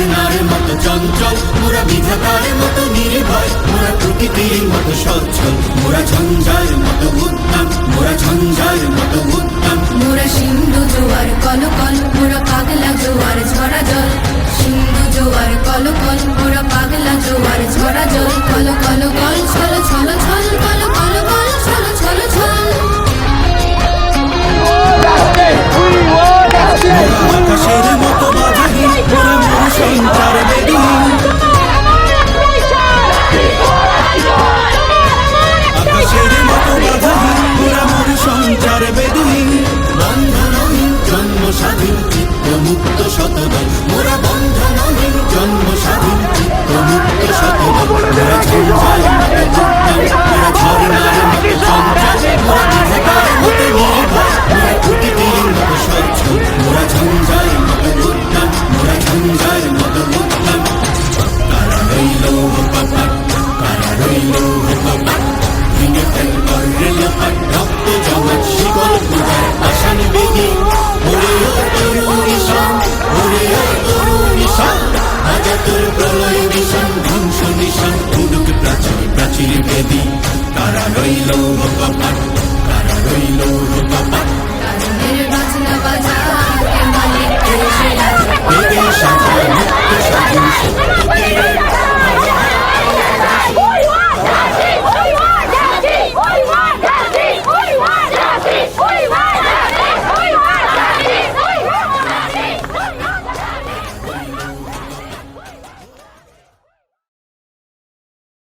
ঝর্ণার মতো চঞ্চল মোরা বিধাতার মতো নির্ভয় মোরা প্রকৃতির মতো সচ্ছল মোরা ঝঞ্ঝা রইল কপাট ভেঙে ফেল কর রেলপাট